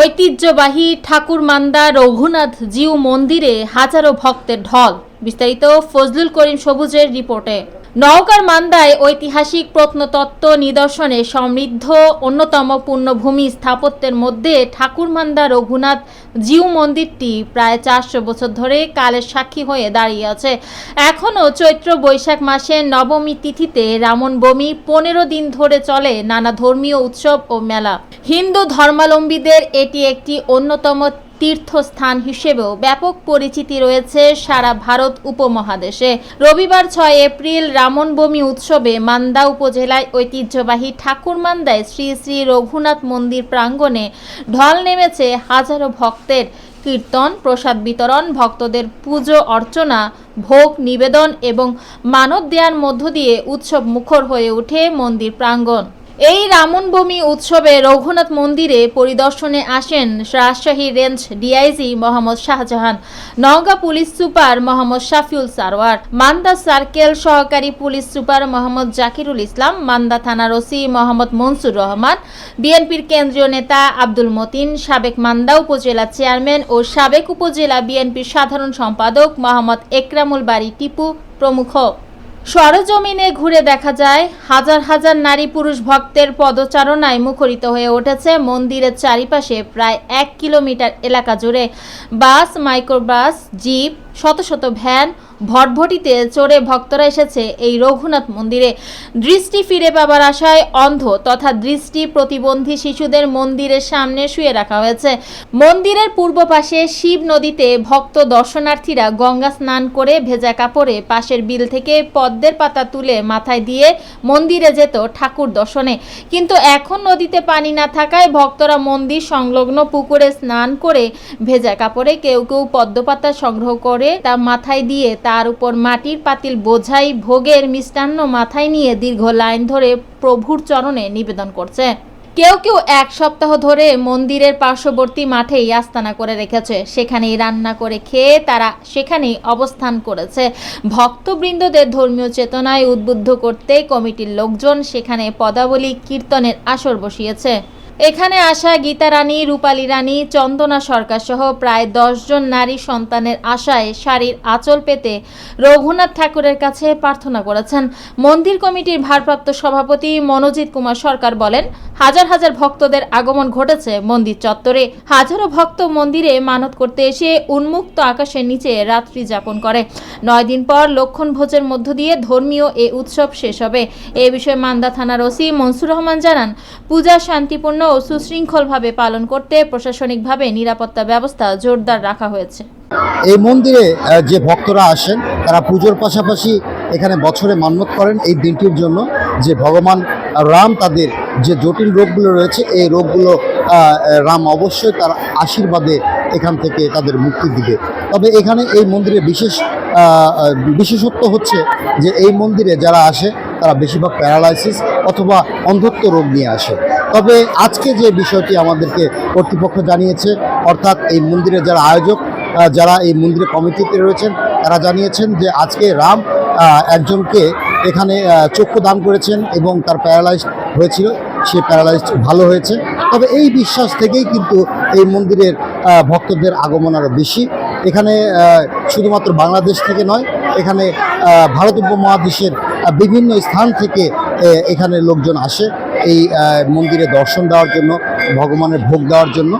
ঐতিহ্যবাহী ঠাকুরমান্দা রঘুনাথ জিউ মন্দিরে হাজারো ভক্তের ঢল। বিস্তারিত ফজলুল করিম সবুজের রিপোর্টে। নওগাঁর মান্দায় ঐতিহাসিক প্রত্নতত্ত্ব নিদর্শনে সমৃদ্ধ অন্যতম পূর্ণভূমি স্থাপত্যের মধ্যে ঠাকুরমান্দা রঘুনাথ জিউ মন্দিরটি প্রায় চারশো বছর ধরে কালের সাক্ষী হয়ে দাঁড়িয়ে আছে। এখনও চৈত্র বৈশাখ মাসের নবমী তিথিতে রামনবমী পনেরো দিন ধরে চলে নানা ধর্মীয় উৎসব ও মেলা। হিন্দু ধর্মাবলম্বীদের এটি একটি অন্যতম তীর্থস্থান হিসেবেও ব্যাপক পরিচিতি রয়েছে সারা ভারত উপমহাদেশে। রবিবার ছয় এপ্রিল রামনবমী উৎসবে মান্দা উপজেলায় ঐতিহ্যবাহী ঠাকুরমান্দায় শ্রী শ্রী রঘুনাথ মন্দির প্রাঙ্গণে ঢল নেমেছে হাজারো ভক্তের কীর্তন, প্রসাদ বিতরণ, ভক্তদের পুজো, অর্চনা, ভোগ, নিবেদন এবং মানত দেয়ার মধ্য দিয়ে উৎসব মুখর হয়ে ওঠে মন্দির প্রাঙ্গণ। এই রামনবমী উৎসবে রঘুনাথ মন্দিরে পরিদর্শনে আসেন Rajshahi range DIG Mohammad Shahjahan, Naogaon police super Mohammad Shafiul Sarwar Manda circle সহকারী পুলিশ সুপার মোহাম্মদ জাকিরুল ইসলাম, মান্দা থানার ওসি মোহাম্মদ মনসুর রহমান, বিএনপির কেন্দ্রীয় নেতা আব্দুল মতিন, সাবেক মান্দা উপজেলা চেয়ারম্যান ও সাবেক উপজেলা বিএনপির সাধারণ সম্পাদক মোহাম্মদ একরামুল বাড়ি টিপু প্রমুখ। সরজমিনে ঘুরে দেখা যায়, হাজার হাজার নারী পুরুষ ভক্তের পদচারণায় মুখরিত হয়ে উঠেছে মন্দিরের চারিপাশে প্রায় এক কিলোমিটার এলাকা জুড়ে। বাস, মাইক্রোবাস, জিপ, শত শত ভ্যান ভটভটিতে চড়ে ভক্তরা এসেছে এই রঘুনাথ মন্দিরে। দৃষ্টি ফিরে পাবার আশায় অন্ধ তথা দৃষ্টি প্রতিবন্ধী শিশুদের মন্দিরের সামনে শুয়ে রাখা হয়েছে। মন্দিরের পূর্ব পাশে শিব নদীতে ভক্ত দর্শনার্থীরা গঙ্গা স্নান করে ভেজা কাপড়ে পাশের বিল থেকে পদ্মের পাতা তুলে মাথায় দিয়ে মন্দিরে যেত ঠাকুর দর্শনে। কিন্তু এখন নদীতে পানি না থাকায় ভক্তরা মন্দির সংলগ্ন পুকুরে স্নান করে ভেজা কাপড়ে কেউ কেউ পদ্মপাতা সংগ্রহ করে তা মাথায় দিয়ে তার উপর মাটির পাতিল বোঝাই ভোগের মিষ্টান্ন মাথায় নিয়ে দীর্ঘ লাইন ধরে প্রভুর চরণে নিবেদন করছে। কেউ কেউ এক সপ্তাহ ধরে মন্দিরের পার্শ্ববর্তী মাঠেই আস্তানা করে রেখেছে। সেখানেই রান্না করে খেয়ে তারা সেখানেই অবস্থান করেছে। ভক্তবৃন্দদের ধর্মীয় চেতনায় উদ্বুদ্ধ করতে কমিটির লোকজন সেখানে পদাবলী কীর্তনের আসর বসিয়েছে। এখানে আসা গীতা রানী, রূপালী রানী, চন্দনা সরকার সহ প্রায় দশজন নারী সন্তানের আশায় শাড়ির আঁচল পেতে রঘুনাথ ঠাকুরের কাছে প্রার্থনা করেছেন। মন্দির কমিটির ভারপ্রাপ্ত সভাপতি মনোজিৎ কুমার সরকার বলেন হাজার হাজার ভক্তদের আগমন ঘটেছে মন্দির চত্বরে। হাজারো ভক্ত মন্দিরে মানত করতে এসে উন্মুক্ত আকাশের নিচে রাত্রি যাপন করে। নয় দিন পর লক্ষণ ভোজের মধ্য দিয়ে ধর্মীয় এ উৎসব শেষ হবে। এ বিষয়ে মান্দা থানার ওসি মনসুর রহমান জানান, পূজা শান্তিপূর্ণ ও সুশৃঙ্খলভাবে পালন করতে প্রশাসনিকভাবে নিরাপত্তা ব্যবস্থা জোরদার রাখা হয়েছে। এই মন্দিরে যে ভক্তরা আসেন, তারা পুজোর পাশাপাশি এখানে বছরে মান্যত করেন এই দিনটির জন্য যে ভগবান রাম তাদের যে জটিল রোগগুলো রয়েছে, এই রোগগুলো রাম অবশ্যই তার আশীর্বাদে এখান থেকে তাদের মুক্তি দিবে। তবে এখানে এই মন্দিরে বিশেষ বিশেষত্ব হচ্ছে যে এই মন্দিরে যারা আসে, তারা বেশিরভাগ প্যারালাইসিস অথবা অন্ধত্ব রোগ নিয়ে আসে। তবে আজকে যে বিষয়টি আমাদেরকে কর্তৃপক্ষ জানিয়েছে, অর্থাৎ এই মন্দিরের যারা আয়োজক যারা এই মন্দিরে কমিটিতে রয়েছেন, তারা জানিয়েছেন যে আজকে রাম একজনকে এখানে চক্ষু দান করেছেন এবং তার প্যারালাইজ হয়েছিল। সে প্যারালাইজ ভালো হয়েছে। তবে এই বিশ্বাস থেকেই কিন্তু এই মন্দিরের ভক্তদের আগমন আরও বেশি। এখানে শুধুমাত্র বাংলাদেশ থেকে নয়, এখানে ভারত উপমহাদেশের বিভিন্ন স্থান থেকে এখানে লোকজন আসে এই মন্দিরে দর্শন দেওয়ার জন্য, ভগবানের ভোগ দেওয়ার জন্য।